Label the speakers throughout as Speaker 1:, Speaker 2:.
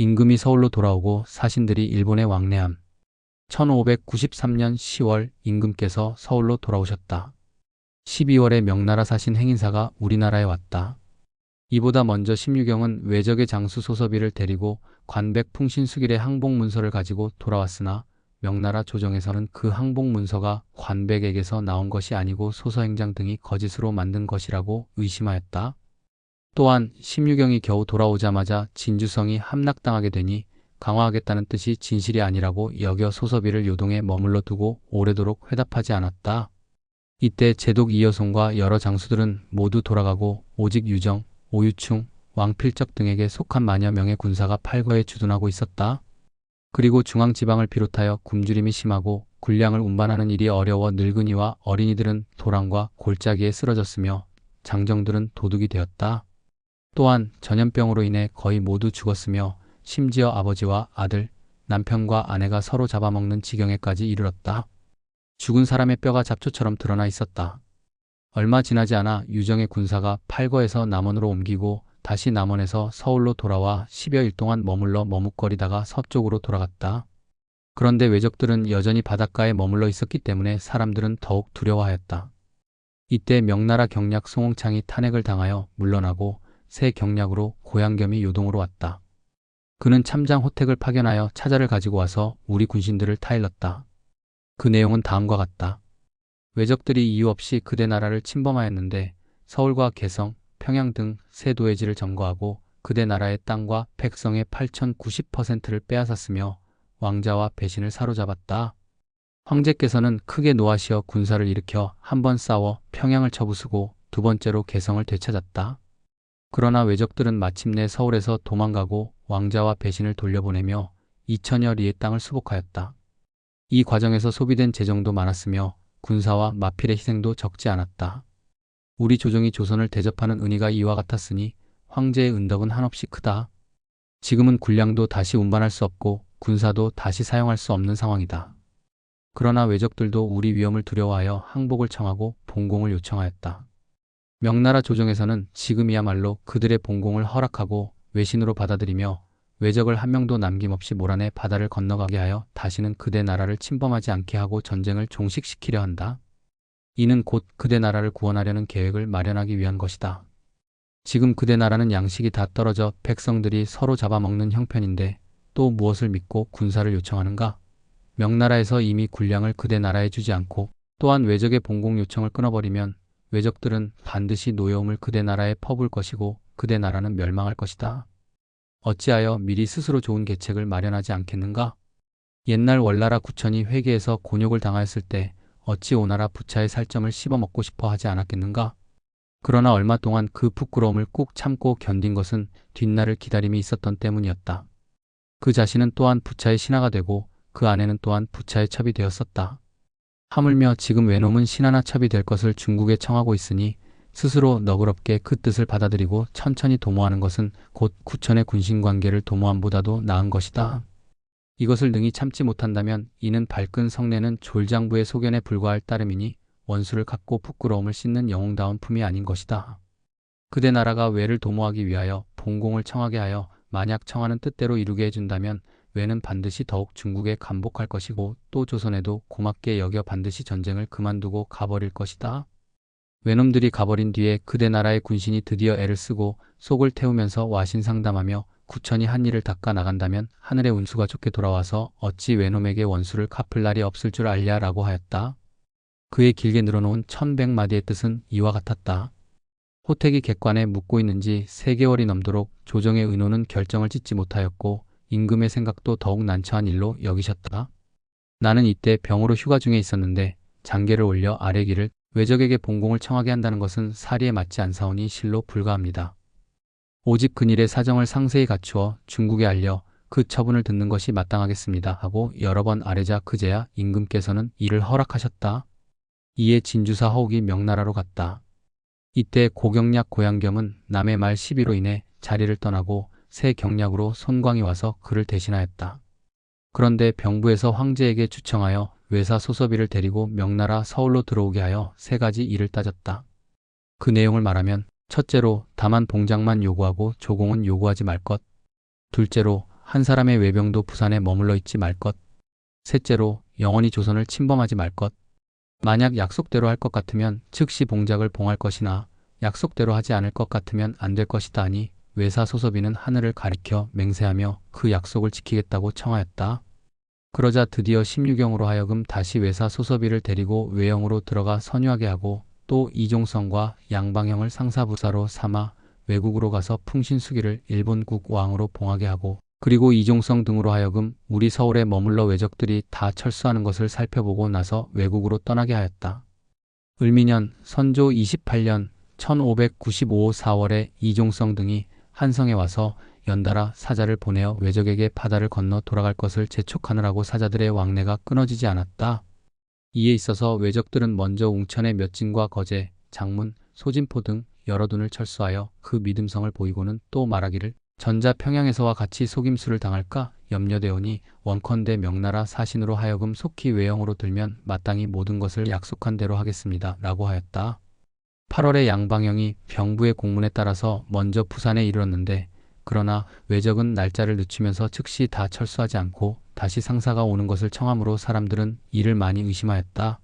Speaker 1: 임금이 서울로 돌아오고 사신들이 일본에 왕래함. 1593년 10월 임금께서 서울로 돌아오셨다. 12월에 명나라 사신 행인사가 우리나라에 왔다. 이보다 먼저 심유경은 외적의 장수 소서비를 데리고 관백 풍신수길의 항복문서를 가지고 돌아왔으나 명나라 조정에서는 그 항복문서가 관백에게서 나온 것이 아니고 소서행장 등이 거짓으로 만든 것이라고 의심하였다. 또한 심유경이 겨우 돌아오자마자 진주성이 함락당하게 되니 강화하겠다는 뜻이 진실이 아니라고 여겨 소서비를 요동에 머물러 두고 오래도록 회답하지 않았다. 이때 제독 이여송과 여러 장수들은 모두 돌아가고 오직 유정, 오유충, 왕필적 등에게 속한 만여 명의 군사가 팔거에 주둔하고 있었다. 그리고 중앙지방을 비롯하여 굶주림이 심하고 군량을 운반하는 일이 어려워 늙은이와 어린이들은 도랑과 골짜기에 쓰러졌으며 장정들은 도둑이 되었다. 또한 전염병으로 인해 거의 모두 죽었으며 심지어 아버지와 아들, 남편과 아내가 서로 잡아먹는 지경에까지 이르렀다. 죽은 사람의 뼈가 잡초처럼 드러나 있었다. 얼마 지나지 않아 유정의 군사가 팔거에서 남원으로 옮기고 다시 남원에서 서울로 돌아와 10여 일 동안 머물러 머뭇거리다가 서쪽으로 돌아갔다. 그런데 외적들은 여전히 바닷가에 머물러 있었기 때문에 사람들은 더욱 두려워하였다. 이때 명나라 경략 송홍창이 탄핵을 당하여 물러나고 새 경략으로 고향겸이 요동으로 왔다. 그는 참장 호택을 파견하여 차자를 가지고 와서 우리 군신들을 타일렀다. 그 내용은 다음과 같다. 외적들이 이유 없이 그대 나라를 침범하였는데 서울과 개성, 평양 등 세 도해지를 점거하고 그대 나라의 땅과 백성의 8,090%를 빼앗았으며 왕자와 배신을 사로잡았다. 황제께서는 크게 노하시어 군사를 일으켜 한 번 싸워 평양을 쳐부수고 두 번째로 개성을 되찾았다. 그러나 외적들은 마침내 서울에서 도망가고 왕자와 배신을 돌려보내며 2천여 리의 땅을 수복하였다. 이 과정에서 소비된 재정도 많았으며 군사와 마필의 희생도 적지 않았다. 우리 조정이 조선을 대접하는 은희가 이와 같았으니 황제의 은덕은 한없이 크다. 지금은 군량도 다시 운반할 수 없고 군사도 다시 사용할 수 없는 상황이다. 그러나 외적들도 우리 위험을 두려워하여 항복을 청하고 봉공을 요청하였다. 명나라 조정에서는 지금이야말로 그들의 봉공을 허락하고 외신으로 받아들이며 외적을 한 명도 남김없이 몰아내 바다를 건너가게 하여 다시는 그대 나라를 침범하지 않게 하고 전쟁을 종식시키려 한다. 이는 곧 그대 나라를 구원하려는 계획을 마련하기 위한 것이다. 지금 그대 나라는 양식이 다 떨어져 백성들이 서로 잡아먹는 형편인데 또 무엇을 믿고 군사를 요청하는가? 명나라에서 이미 군량을 그대 나라에 주지 않고 또한 외적의 봉공 요청을 끊어버리면 외적들은 반드시 노여움을 그대 나라에 퍼부을 것이고 그대 나라는 멸망할 것이다. 어찌하여 미리 스스로 좋은 계책을 마련하지 않겠는가? 옛날 월나라 구천이 회계에서 곤욕을 당하였을 때 어찌 오나라 부차의 살점을 씹어먹고 싶어 하지 않았겠는가? 그러나 얼마 동안 그 부끄러움을 꾹 참고 견딘 것은 뒷날을 기다림이 있었던 때문이었다. 그 자신은 또한 부차의 신하가 되고 그 아내는 또한 부차의 첩이 되었었다. 하물며 지금 외놈은 신하나 첩이 될 것을 중국에 청하고 있으니 스스로 너그럽게 그 뜻을 받아들이고 천천히 도모하는 것은 곧 구천의 군신 관계를 도모함보다도 나은 것이다. 이것을 능히 참지 못한다면 이는 발끈 성내는 졸장부의 소견에 불과할 따름이니 원수를 갖고 부끄러움을 씻는 영웅다운 품이 아닌 것이다. 그대 나라가 외를 도모하기 위하여 봉공을 청하게 하여 만약 청하는 뜻대로 이루게 해준다면 외는 반드시 더욱 중국에 감복할 것이고 또 조선에도 고맙게 여겨 반드시 전쟁을 그만두고 가버릴 것이다. 외놈들이 가버린 뒤에 그대 나라의 군신이 드디어 애를 쓰고 속을 태우면서 와신 상담하며 구천이 한 일을 닦아 나간다면 하늘의 운수가 좋게 돌아와서 어찌 외놈에게 원수를 갚을 날이 없을 줄 알랴라고 하였다. 그의 길게 늘어놓은 천백 마디의 뜻은 이와 같았다. 호택이 객관에 묵고 있는지 세개월이 넘도록 조정의 의논은 결정을 짓지 못하였고 임금의 생각도 더욱 난처한 일로 여기셨다. 나는 이때 병으로 휴가 중에 있었는데 장계를 올려 아래 길을 외적에게 봉공을 청하게 한다는 것은 사리에 맞지 않사오니 실로 불가합니다. 오직 그일의 사정을 상세히 갖추어 중국에 알려 그 처분을 듣는 것이 마땅하겠습니다 하고 여러 번 아뢰자 그제야 임금께서는 이를 허락하셨다. 이에 진주사 허욱이 명나라로 갔다. 이때 고경략 고양겸은 남의 말 시비로 인해 자리를 떠나고 새 경략으로 손광이 와서 그를 대신하였다. 그런데 병부에서 황제에게 추청하여 외사 소서비를 데리고 명나라 서울로 들어오게 하여 세 가지 일을 따졌다. 그 내용을 말하면 첫째로 다만 봉장만 요구하고 조공은 요구하지 말 것. 둘째로 한 사람의 외병도 부산에 머물러 있지 말 것. 셋째로 영원히 조선을 침범하지 말 것. 만약 약속대로 할 것 같으면 즉시 봉작을 봉할 것이나 약속대로 하지 않을 것 같으면 안 될 것이다 하니 외사 소섭이는 하늘을 가리켜 맹세하며 그 약속을 지키겠다고 청하였다. 그러자 드디어 16경으로 하여금 다시 외사 소섭이를 데리고 외영으로 들어가 선유하게 하고 또 이종성과 양방형을 상사부사로 삼아 외국으로 가서 풍신수기를 일본국 왕으로 봉하게 하고 그리고 이종성 등으로 하여금 우리 서울에 머물러 외적들이 다 철수하는 것을 살펴보고 나서 외국으로 떠나게 하였다. 을미년 선조 28년 1595 4월에 이종성 등이 한성에 와서 연달아 사자를 보내어 외적에게 바다를 건너 돌아갈 것을 재촉하느라고 사자들의 왕래가 끊어지지 않았다. 이에 있어서 외적들은 먼저 웅천의 묘진과 거제, 장문, 소진포 등 여러 군을 철수하여 그 믿음성을 보이고는 또 말하기를 전자 평양에서와 같이 속임수를 당할까 염려되오니 원컨대 명나라 사신으로 하여금 속히 외영으로 들면 마땅히 모든 것을 약속한 대로 하겠습니다. 라고 하였다. 8월에 양방영이 병부의 공문에 따라서 먼저 부산에 이르렀는데 그러나 외적은 날짜를 늦추면서 즉시 다 철수하지 않고 다시 상사가 오는 것을 청함으로 사람들은 이를 많이 의심하였다.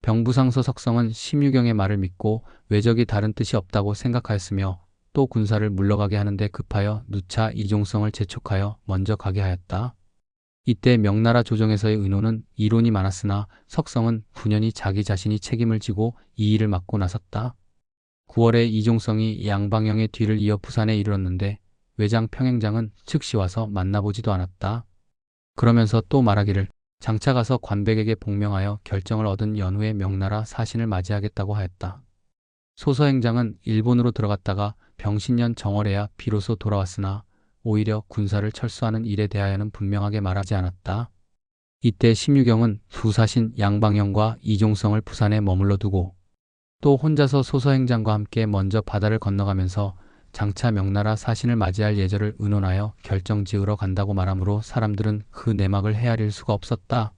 Speaker 1: 병부상서 석성은 심유경의 말을 믿고 외적이 다른 뜻이 없다고 생각하였으며 또 군사를 물러가게 하는데 급하여 누차 이종성을 재촉하여 먼저 가게 하였다. 이때 명나라 조정에서의 의논은 이론이 많았으나 석성은 분연히 자기 자신이 책임을 지고 이 일을 맡고 나섰다. 9월에 이종성이 양방영의 뒤를 이어 부산에 이르렀는데 외장 평행장은 즉시 와서 만나보지도 않았다. 그러면서 또 말하기를 장차 가서 관백에게 복명하여 결정을 얻은 연후에 명나라 사신을 맞이하겠다고 하였다. 소서행장은 일본으로 들어갔다가 병신년 정월에야 비로소 돌아왔으나 오히려 군사를 철수하는 일에 대하여는 분명하게 말하지 않았다. 이때 심유경은 두 사신 양방영과 이종성을 부산에 머물러 두고 또 혼자서 소서행장과 함께 먼저 바다를 건너가면서 장차 명나라 사신을 맞이할 예절을 의논하여 결정 지으러 간다고 말하므로 사람들은 그 내막을 헤아릴 수가 없었다.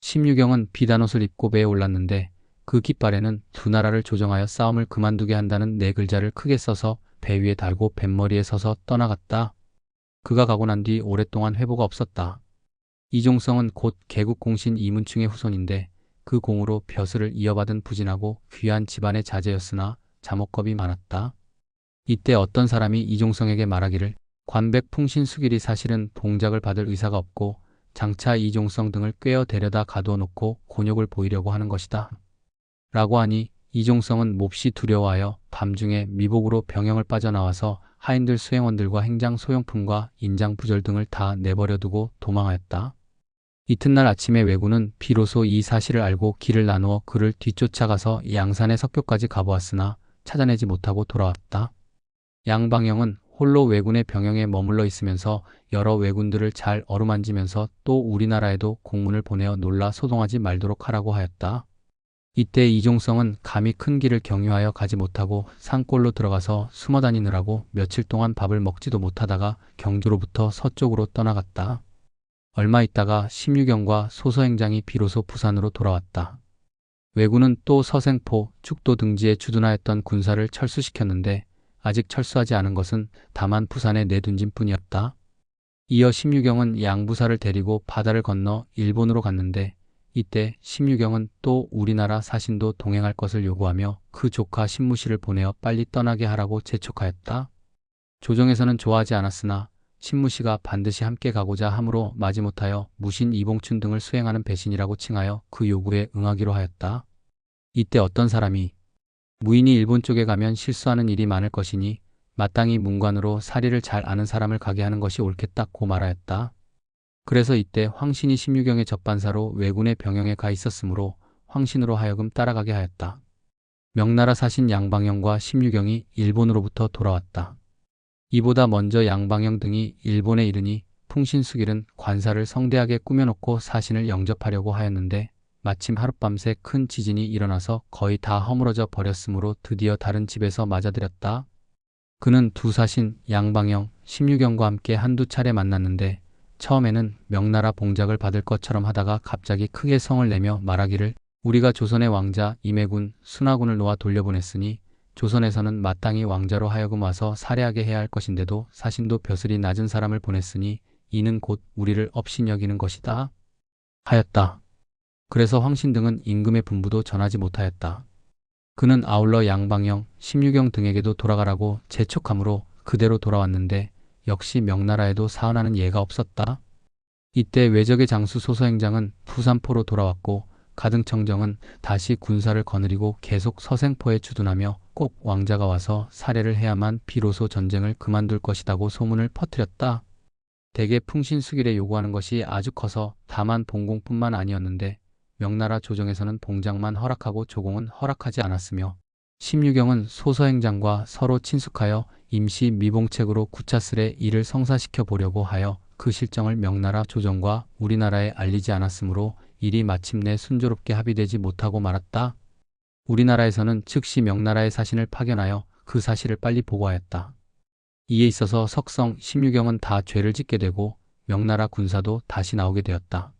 Speaker 1: 심유경은 비단옷을 입고 배에 올랐는데 그 깃발에는 두 나라를 조정하여 싸움을 그만두게 한다는 네 글자를 크게 써서 배 위에 달고 뱃머리에 서서 떠나갔다. 그가 가고 난 뒤 오랫동안 회보가 없었다. 이종성은 곧 개국공신 이문충의 후손인데 그 공으로 벼슬을 이어받은 부진하고 귀한 집안의 자제였으나 자목겁이 많았다. 이때 어떤 사람이 이종성에게 말하기를 관백 풍신수길이 사실은 봉작을 받을 의사가 없고 장차 이종성 등을 꿰어 데려다 가두어 놓고 곤욕을 보이려고 하는 것이다. 라고 하니 이종성은 몹시 두려워하여 밤중에 미복으로 병영을 빠져나와서 하인들 수행원들과 행장 소용품과 인장 부절 등을 다 내버려 두고 도망하였다. 이튿날 아침에 왜군은 비로소 이 사실을 알고 길을 나누어 그를 뒤쫓아가서 양산의 석교까지 가보았으나 찾아내지 못하고 돌아왔다. 양방영은 홀로 왜군의 병영에 머물러 있으면서 여러 왜군들을 잘 어루만지면서 또 우리나라에도 공문을 보내어 놀라 소동하지 말도록 하라고 하였다. 이때 이종성은 감히 큰 길을 경유하여 가지 못하고 산골로 들어가서 숨어 다니느라고 며칠 동안 밥을 먹지도 못하다가 경주로부터 서쪽으로 떠나갔다. 얼마 있다가 심유경과 소서행장이 비로소 부산으로 돌아왔다. 왜군은 또 서생포, 축도 등지에 주둔하였던 군사를 철수시켰는데 아직 철수하지 않은 것은 다만 부산에 내둔 짐뿐이었다. 이어 심유경은 양부사를 데리고 바다를 건너 일본으로 갔는데 이때 심유경은 또 우리나라 사신도 동행할 것을 요구하며 그 조카 신무씨를 보내어 빨리 떠나게 하라고 재촉하였다. 조정에서는 좋아하지 않았으나 신무씨가 반드시 함께 가고자 함으로 마지못하여 무신 이봉춘 등을 수행하는 배신이라고 칭하여 그 요구에 응하기로 하였다. 이때 어떤 사람이 무인이 일본 쪽에 가면 실수하는 일이 많을 것이니 마땅히 문관으로 사리를 잘 아는 사람을 가게 하는 것이 옳겠다고 말하였다. 그래서 이때 황신이 심유경의 접반사로 왜군의 병영에 가 있었으므로 황신으로 하여금 따라가게 하였다. 명나라 사신 양방영과 심유경이 일본으로부터 돌아왔다. 이보다 먼저 양방영 등이 일본에 이르니 풍신수길은 관사를 성대하게 꾸며놓고 사신을 영접하려고 하였는데 마침 하룻밤새 큰 지진이 일어나서 거의 다 허물어져 버렸으므로 드디어 다른 집에서 맞아들였다. 그는 두 사신 양방영, 심유경과 함께 한두 차례 만났는데 처음에는 명나라 봉작을 받을 것처럼 하다가 갑자기 크게 성을 내며 말하기를 우리가 조선의 왕자 임해군, 순하군을 놓아 돌려보냈으니 조선에서는 마땅히 왕자로 하여금 와서 살해하게 해야 할 것인데도 사신도 벼슬이 낮은 사람을 보냈으니 이는 곧 우리를 업신여기는 것이다. 하였다. 그래서 황신 등은 임금의 분부도 전하지 못하였다. 그는 아울러 양방영, 심유경 등에게도 돌아가라고 재촉함으로 그대로 돌아왔는데 역시 명나라에도 사은하는 예가 없었다. 이때 외적의 장수 소서행장은 부산포로 돌아왔고 가등청정은 다시 군사를 거느리고 계속 서생포에 주둔하며 꼭 왕자가 와서 살해를 해야만 비로소 전쟁을 그만둘 것이다고 소문을 퍼뜨렸다. 대개 풍신수길에 요구하는 것이 아주 커서 다만 봉공뿐만 아니었는데 명나라 조정에서는 봉장만 허락하고 조공은 허락하지 않았으며 심유경은 소서행장과 서로 친숙하여 임시 미봉책으로 구차스레 이를 성사시켜 보려고 하여 그 실정을 명나라 조정과 우리나라에 알리지 않았으므로 일이 마침내 순조롭게 합의되지 못하고 말았다. 우리나라에서는 즉시 명나라의 사신을 파견하여 그 사실을 빨리 보고하였다. 이에 있어서 석성, 심유경은 다 죄를 짓게 되고 명나라 군사도 다시 나오게 되었다.